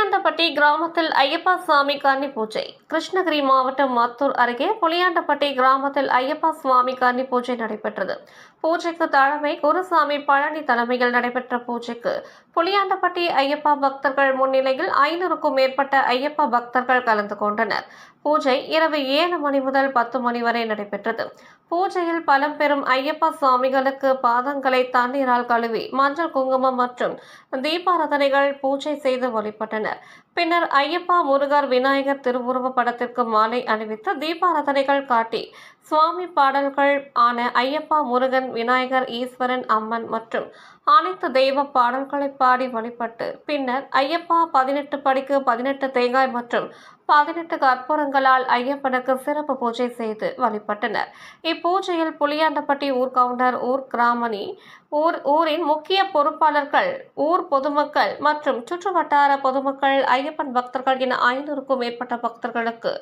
புளியாண்டப்பட்டி கிராமத்தில் ஐயப்பா சுவாமி கன்னி பூஜை. கிருஷ்ணகிரி மாவட்டம் மத்தூர் அருகே புளியாண்டப்பட்டி கிராமத்தில் ஐயப்பா சுவாமி கன்னி பூஜை நடைபெற்றது. பூஜைக்கு தலைமை குருசாமி பழனி தலைமையில் நடைபெற்ற பூஜைக்கு புளியாண்டப்பட்டி ஐயப்பா பக்தர்கள் முன்னிலையில் ஐநூறுக்கும் மேற்பட்ட ஐயப்பா பக்தர்கள் கலந்து கொண்டனர். பூஜை இரவு ஏழு மணி முதல் பத்து மணி வரை நடைபெற்றது. பூஜையில் பலம் பெறும் ஐயப்பா சுவாமிகளுக்கு பாதங்களை தண்ணீரால் கழுவி மஞ்சள் குங்குமம் மற்றும் தீபாராதனைகள் பூஜை செய்து வழிபட்டனர். பின்னர் ஐயப்பா முருகர் விநாயகர் திருவுருவ படத்திற்கு மாலை அணிவித்து தீபாராதனைகள் காட்டி சுவாமி பாடல்கள் ஆன ஐயப்பா முருகன் விநாயகர் ஈஸ்வரன் அம்மன் மற்றும் அனைத்து தெய்வ பாடல்களை பாடி வழிபட்டு பின்னர் ஐயப்பா பதினெட்டு படிக்கு பதினெட்டு தேங்காய் மற்றும் பதினெட்டு கற்பூரங்களால் ஐயப்பனுக்கு சிறப்பு பூஜை செய்து வழிபட்டனர். இப்பூஜையில் புளியாண்டப்பட்டி ஊர் கவுண்டர் ஊர் கிராமணி ஊர் ஊரின் முக்கிய பொறுப்பாளர்கள் ஊர் பொதுமக்கள் மற்றும் சுற்றுவட்டார பொதுமக்கள் ஐயப்பன் பக்தர்கள் என ஐநூறுக்கும் மேற்பட்ட பக்தர்களுக்கு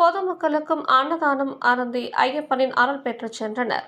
பொதுமக்களுக்கும் அன்னதானம் அருந்தி ஐயப்பனின் அருள் பெற்றுச் சென்றனர்.